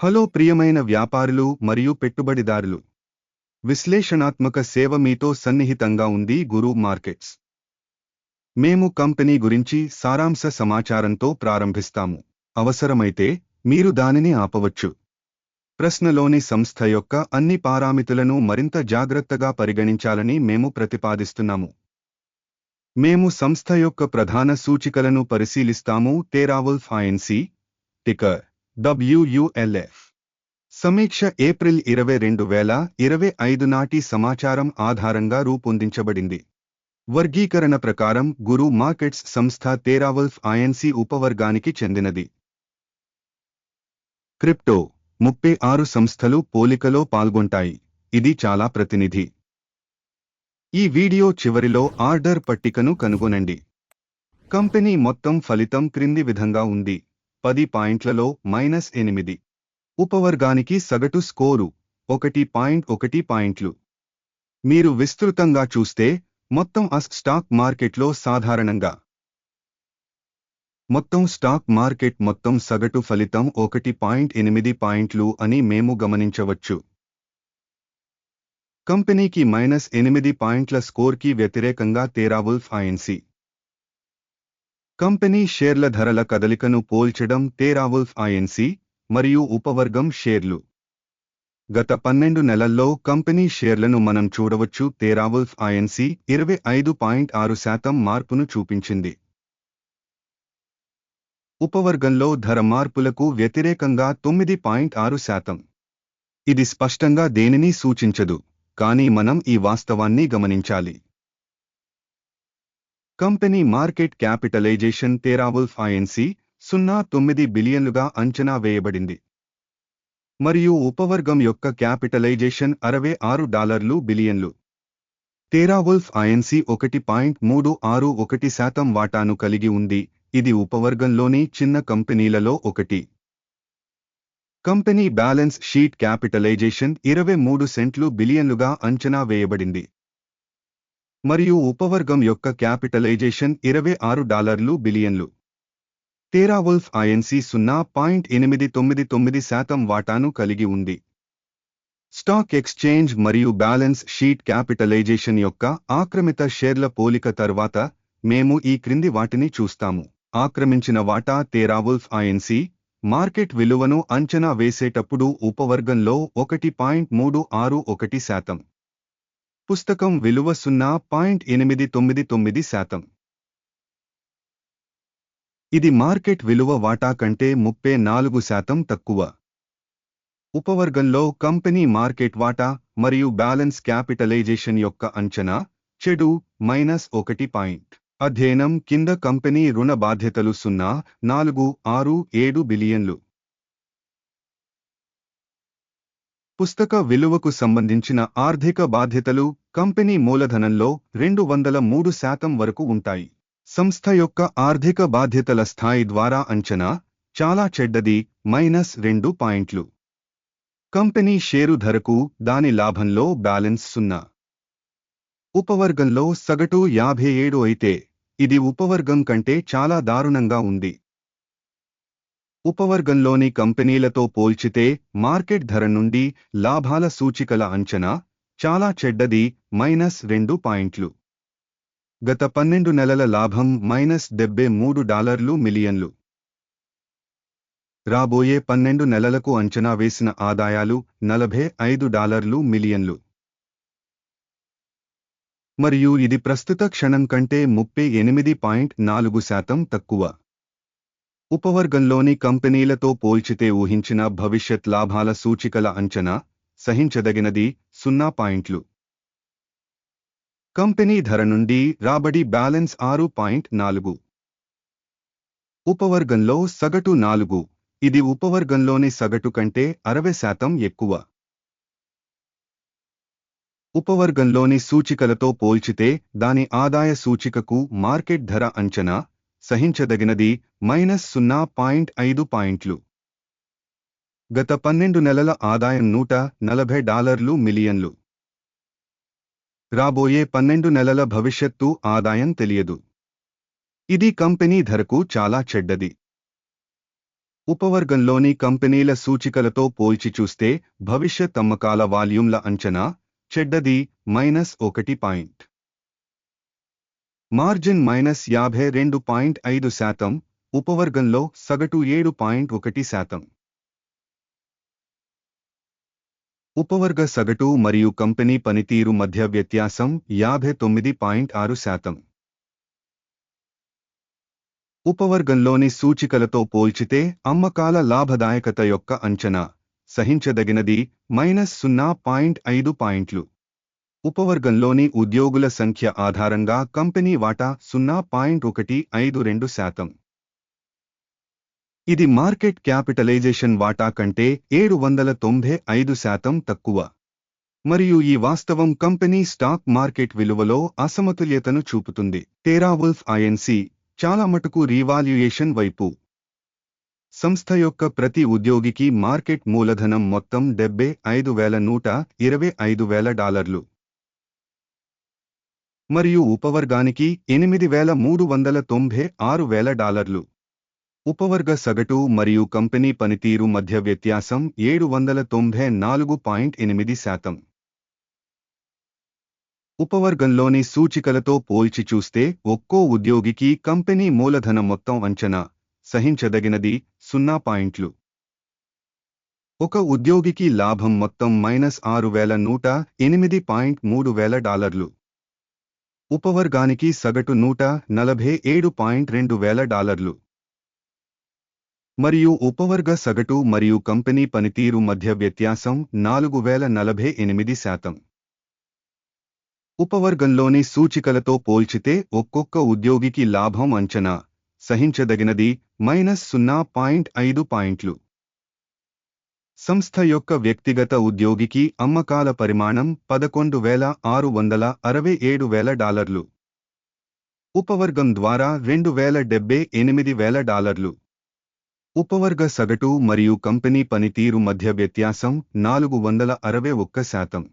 Hello ప్రియమైన వ్యాపారులు మరియు పెట్టుబడిదారులు. విశ్లేషణాత్మక సేవ మీతో సన్నిహితంగా ఉంది గురు మార్కెట్స్. మేము కంపెనీ గురించి సారాంశ సమాచారంతో ప్రారంభిస్తాము. అవసరమైతే మీరు దానిని ఆపవచ్చు. ప్రశ్నలోని సంస్థ యొక్క అన్ని పారామితులను మరింత జాగ్రత్తగా పరిగణించాలని మేము ప్రతిపాదిస్తున్నాము. మేము సంస్థ యొక్క ప్రధాన సూచికలను పరిశీలిస్తాము. తేరావుల్ఫ్ ఫైన్సీ టికర్. డబ్ల్యూయుఎల్ఎఫ్ సమీక్ష ఏప్రిల్ ఇరవై రెండు వేల ఇరవై ఐదు నాటి సమాచారం ఆధారంగా రూపొందించబడింది. వర్గీకరణ ప్రకారం గురు మార్కెట్స్ సంస్థ తేరావల్ఫ్ ఐఎన్సి ఉపవర్గానికి చెందినది. క్రిప్టో ముప్పై ఆరు సంస్థలు పోలికలో పాల్గొంటాయి. ఇది చాలా ప్రతినిధి. ఈ వీడియో చివరిలో ఆర్డర్ పట్టికను కనుగొనండి. కంపెనీ మొత్తం ఫలితం క్రింది విధంగా ఉంది. పది పాయింట్లలో మైనస్ ఎనిమిది. ఉపవర్గానికి సగటు స్కోరు ఒకటి పాయింట్ ఒకటి పాయింట్లు. మీరు విస్తృతంగా చూస్తే మొత్తం అస్ స్టాక్ మార్కెట్లో సాధారణంగా. మొత్తం స్టాక్ మార్కెట్ మొత్తం సగటు ఫలితం ఒకటి పాయింట్ ఎనిమిది పాయింట్లు అని మేము గమనించవచ్చు. కంపెనీకి మైనస్ ఎనిమిది పాయింట్ల స్కోర్కి వ్యతిరేకంగా తేరావుల్ఫ్ ఫైన్సీ కంపెనీ షేర్ల ధరల కదలికను పోల్చడం తేరావుల్ఫ్ ఐఎన్సి మరియు ఉపవర్గం షేర్లు. గత పన్నెండు నెలల్లో కంపెనీ షేర్లను మనం చూడవచ్చు తేరావుల్ఫ్ ఐఎన్సి ఇరవై ఐదు పాయింట్ ఆరు శాతం మార్పును చూపించింది. ఉపవర్గంలో ధర మార్పులకు వ్యతిరేకంగా తొమ్మిది పాయింట్ ఆరు శాతం. ఇది స్పష్టంగా దేనిని సూచించదు కానీ మనం ఈ వాస్తవాన్ని గమనించాలి. Company market capitalisation TeraWulf Inc సున్నా తొమ్మిది బిలియన్లుగా అంచనా వేయబడింది. మరియు ఉపవర్గం యొక్క క్యాపిటలైజేషన్ అరవై ఆరు డాలర్లు బిలియన్లు. తేరావుల్ఫ్ ఐఎన్సి ఒకటి పాయింట్ మూడు ఆరు ఒకటి శాతం వాటాను కలిగి ఉంది. ఇది ఉపవర్గంలోని చిన్న కంపెనీలలో ఒకటి. కంపెనీ బ్యాలెన్స్ షీట్ క్యాపిటలైజేషన్ ఇరవై మూడు సెంట్లు బిలియన్లుగా అంచనా వేయబడింది. మరియు ఉపవర్గం యొక్క క్యాపిటలైజేషన్ ఇరవై ఆరు డాలర్లు బిలియన్లు. తేరావుల్ఫ్ ఐఎన్సీ సున్నా పాయింట్ ఎనిమిది తొమ్మిది తొమ్మిది శాతం వాటాను కలిగి ఉంది. స్టాక్ ఎక్స్చేంజ్ మరియు బ్యాలెన్స్ షీట్ క్యాపిటలైజేషన్ యొక్క ఆక్రమిత షేర్ల పోలిక తర్వాత మేము ఈ క్రింది వాటిని చూస్తాము. ఆక్రమించిన వాటా తేరావుల్ఫ్ ఐఎన్సీ మార్కెట్ విలువను అంచనా వేసేటప్పుడు ఉపవర్గంలో ఒకటి పాయింట్ మూడు ఆరు ఒకటి శాతం. పుస్తకం విలువ సున్నా పాయింట్ ఎనిమిది తొమ్మిది తొమ్మిది శాతం. ఇది మార్కెట్ విలువ వాటా కంటే ముప్పై నాలుగు శాతం తక్కువ. ఉపవర్గంలో కంపెనీ మార్కెట్ వాటా మరియు బ్యాలెన్స్ క్యాపిటలైజేషన్ యొక్క అంచనా చెడు మైనస్ ఒకటి పాయింట్. అధ్యయనం కింద కంపెనీ రుణ బాధ్యతలు సున్నా నాలుగు ఆరు ఏడు బిలియన్లు. పుస్తక విలువకు సంబంధించిన ఆర్థిక బాధ్యతలు కంపెనీ మూలధనంలో రెండు వందల మూడు శాతం వరకు ఉంటాయి. సంస్థ యొక్క ఆర్థిక బాధ్యతల స్థాయి ద్వారా అంచనా చాలా చెడ్డది మైనస్ రెండు పాయింట్లు. కంపెనీ షేరు ధరకు దాని లాభంలో బ్యాలెన్స్ సున్నా. ఉపవర్గంలో సగటు యాభై ఏడు అయితే ఇది ఉపవర్గం కంటే చాలా దారుణంగా ఉంది. ఉపవర్గంలోని కంపెనీలతో పోల్చితే మార్కెట్ ధర నుండి లాభాల సూచికల అంచనా చాలా చెడ్డది మైనస్ రెండు పాయింట్లు. గత పన్నెండు నెలల లాభం మైనస్ డెబ్బై మూడు డాలర్లు మిలియన్లు. రాబోయే పన్నెండు నెలలకు అంచనా వేసిన ఆదాయాలు నలభై ఐదు డాలర్లు మిలియన్లు. మరియు ఇది ప్రస్తుత క్షణం కంటే ముప్పై ఎనిమిది పాయింట్ నాలుగు శాతం తక్కువ. ఉపవర్గంలోని కంపెనీలతో పోల్చితే ఊహించిన భవిష్యత్ లాభాల సూచికల అంచనా సహించదగినది సున్నా పాయింట్లు. కంపెనీ ధర నుండి రాబడి బ్యాలెన్స్ ఆరు పాయింట్ నాలుగు. ఉపవర్గంలో సగటు నాలుగు. ఇది ఉపవర్గంలోని సగటు కంటే అరవై శాతం ఎక్కువ. ఉపవర్గంలోని సూచికలతో పోల్చితే దాని ఆదాయ సూచికకు మార్కెట్ ధర అంచనా సహించదగినది మైనస్ సున్నా పాయింట్ ఐదు పాయింట్లు. గత పన్నెండు నెలల ఆదాయం నూట నలభై డాలర్లు మిలియన్లు. రాబోయే పన్నెండు నెలల భవిష్యత్తు ఆదాయం తెలియదు. ఇది కంపెనీ ధరకు చాలా చెడ్డది. ఉపవర్గంలోని కంపెనీల సూచికలతో పోల్చి చూస్తే భవిష్యత్ అమ్మకాల వాల్యూమ్ల అంచనా చెడ్డది మైనస్ ఒకటి పాయింట్. మార్జిన్ మైనస్ యాభై రెండు పాయింట్ ఐదు శాతం ఉపవర్గంలో సగటు ఏడు పాయింట్ ఒకటి శాతం. ఉపవర్గ సగటు మరియు కంపెనీ పనితీరు మధ్య వ్యత్యాసం యాభై తొమ్మిది పాయింట్ ఆరు శాతం. ఉపవర్గంలోని సూచికలతో పోల్చితే అమ్మకాల లాభదాయకత యొక్క అంచనా సహించదగినది మైనస్ సున్నా పాయింట్ ఐదు పాయింట్లు. ఉపవర్గంలోని ఉద్యోగుల సంఖ్య ఆధారంగా కంపెనీ వాటా సున్నా పాయింట్ ఒకటి ఐదు రెండు శాతం. ఇది మార్కెట్ క్యాపిటలైజేషన్ వాటా కంటే ఏడు వందల తొంభై ఐదు శాతం తక్కువ. మరియు ఈ వాస్తవం కంపెనీ స్టాక్ మార్కెట్ విలువలో అసమతుల్యతను చూపుతుంది. టేరావుల్ఫ్ ఐఎన్సి చాలా మటుకు రీవాల్యుయేషన్ వైపు. సంస్థ యొక్క ప్రతి ఉద్యోగికి మార్కెట్ మూలధనం మొత్తం డెబ్బై ఐదు వేల నూట ఇరవై ఐదు వేల డాలర్లు. మరియు ఉపవర్గానికి ఎనిమిది వేల మూడు వందల తొంభై ఆరు వేల డాలర్లు. ఉపవర్గ సగటు మరియు కంపెనీ పనితీరు మధ్య వ్యత్యాసం ఏడు వందల తొంభై నాలుగు పాయింట్ ఎనిమిది శాతం. ఉపవర్గంలోని సూచికలతో పోల్చి చూస్తే ఒక్కో ఉద్యోగికి కంపెనీ మూలధనం మొత్తం అంచనా సహించదగినది సున్నా పాయింట్లు. ఒక ఉద్యోగికి లాభం మొత్తం మైనస్ ఆరు వేల నూట ఎనిమిది పాయింట్ మూడు వేల డాలర్లు. ఉపవర్గానికి సగటు నూట నలభై ఏడు పాయింట్ రెండు వేల డాలర్లు. మరియు ఉపవర్గ సగటు మరియు కంపెనీ పనితీరు మధ్య వ్యత్యాసం నాలుగు వేల నలభై ఎనిమిది శాతం. ఉపవర్గంలోని సూచికలతో పోల్చితే ఒక్కొక్క ఉద్యోగికి లాభం అంచనా సహించదగినది మైనస్ సున్నా పాయింట్ ఐదు పాయింట్లు. సంస్థ యొక్క వ్యక్తిగత ఉద్యోగికి అమ్మకాల పరిమాణం పదకొండు వేల ఆరు వందల అరవై ఏడు వేల డాలర్లు. ఉపవర్గం ద్వారా రెండు వేల డెబ్బై ఎనిమిది వేల డాలర్లు. ఉపవర్గ సగటు మరియు కంపెనీ పనితీరు మధ్య వ్యత్యాసం నాలుగు వందల అరవై ఒక్క శాతం.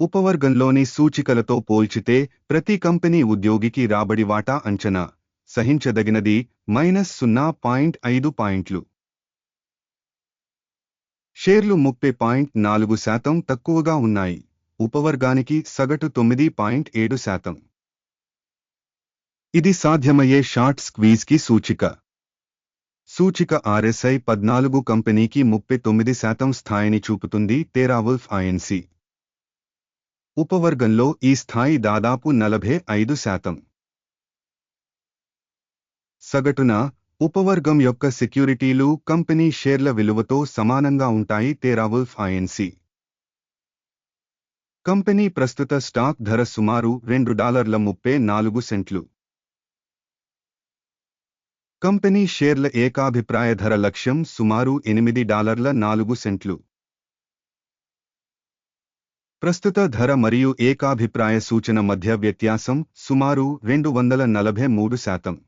ఉపవర్గంలోని సూచికలతో పోల్చితే ప్రతి కంపెనీ ఉద్యోగికి రాబడి వాటా అంచనా సహించదగినది మైనస్ సున్నా పాయింట్ ఐదు పాయింట్లు. షేర్లు ముప్పై పాయింట్ నాలుగు శాతం తక్కువగా ఉన్నాయి. ఉపవర్గానికి సగటు తొమ్మిది పాయింట్ ఏడు శాతం. ఇది సాధ్యమయ్యే షార్ట్ స్క్వీజ్కి సూచిక. సూచిక ఆర్ఎస్ఐ పద్నాలుగు కంపెనీకి ముప్పై తొమ్మిది శాతం స్థాయిని చూపుతుంది టేరావుల్ఫ్ ఐఎన్సి ఉపవర్గంలో ఈ స్థాయి దాదాపు నలభై ఐదు శాతం. సగటున ఉపవర్గం యొక్క సెక్యూరిటీలు కంపెనీ షేర్ల విలువతో సమానంగా ఉంటాయి తేరావుల్ఫ్ ఐఎన్సీ కంపెనీ ప్రస్తుత స్టాక్ ధర సుమారు రెండు డాలర్ల ముప్పై నాలుగు సెంట్లు. కంపెనీ షేర్ల ఏకాభిప్రాయ ధర లక్ష్యం సుమారు ఎనిమిది డాలర్ల నాలుగు సెంట్లు. ప్రస్తుత ధర మరియు ఏకాభిప్రాయ సూచన మధ్య వ్యత్యాసం సుమారు రెండు వందల నలభై మూడు శాతం.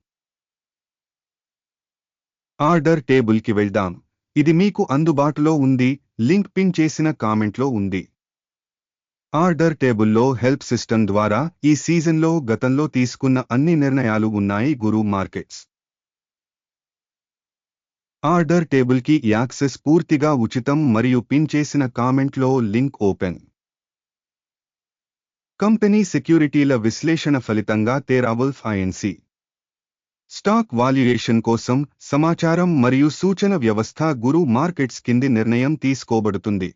ఆర్డర్ టేబుల్కి వెళ్దాం. ఇది మీకు అందుబాటులో ఉంది. లింక్ పిన్ చేసిన కామెంట్లో ఉంది. ఆర్డర్ టేబుల్లో హెల్ప్ సిస్టమ్ ద్వారా ఈ సీజన్లో గతంలో తీసుకున్న అన్ని నిర్ణయాలు ఉన్నాయి. గురు మార్కెట్స్. ఆర్డర్ టేబుల్కి యాక్సెస్ పూర్తిగా ఉచితం మరియు పిన్ చేసిన కామెంట్లో లింక్ ఓపెన్. కంపెనీ సెక్యూరిటీల విశ్లేషణ ఫలితంగా తేరావుల్ఫ్ ఐఎన్సీ స్టాక్ వాల్యుయేషన్ కోసం సమాచారం మరియు సూచన వ్యవస్థ గురు మార్కెట్స్ కింది నిర్ణయం తీసుకోబడుతుంది.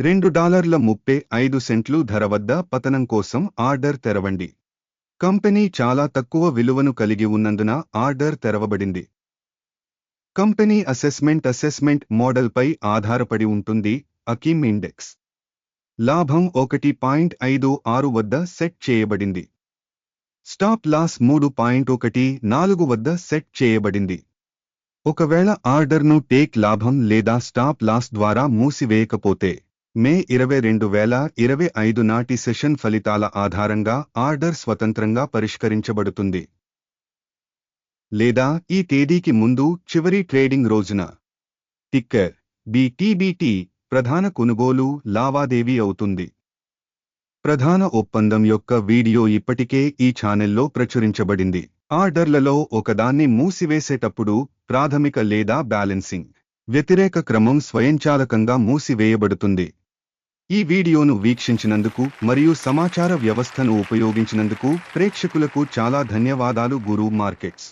రెండు డాలర్ల ముప్పై ఐదు సెంట్లు ధర వద్ద పతనం కోసం ఆర్డర్ తెరవండి. కంపెనీ చాలా తక్కువ విలువను కలిగి ఉన్నందున ఆర్డర్ తెరవబడింది. కంపెనీ అసెస్మెంట్ అసెస్మెంట్ మోడల్పై ఆధారపడి ఉంటుంది అకిమ్ ఇండెక్స్. లాభం ఒకటి పాయింట్ ఐదు ఆరు వద్ద సెట్ చేయబడింది. స్టాప్ లాస్ మూడు పాయింట్ ఒకటి నాలుగు వద్ద సెట్ చేయబడింది. ఒకవేళ ఆర్డర్ను టేక్ లాభం లేదా స్టాప్ లాస్ ద్వారా మూసివేయకపోతే మే ఇరవై రెండు వేల ఇరవై ఐదు నాటి సెషన్ ఫలితాల ఆధారంగా ఆర్డర్ స్వతంత్రంగా పరిష్కరించబడుతుంది. లేదా ఈ తేదీకి ముందు చివరి ట్రేడింగ్ రోజున. టిక్కర్ బిటిబిటి ప్రధాన కొనుగోలు లావాదేవీ అవుతుంది. ప్రధాన ఒప్పందం యొక్క వీడియో ఇప్పటికే ఈ ఛానెల్లో ప్రచురించబడింది. ఆర్డర్లలో ఒకదాన్ని మూసివేసేటప్పుడు ప్రాథమిక లేదా బ్యాలెన్సింగ్ వ్యతిరేక క్రమం స్వయంచాలకంగా మూసివేయబడుతుంది. ఈ వీడియోను వీక్షించినందుకు మరియు సమాచార వ్యవస్థను ఉపయోగించినందుకు ప్రేక్షకులకు చాలా ధన్యవాదాలు గురు మార్కెట్స్.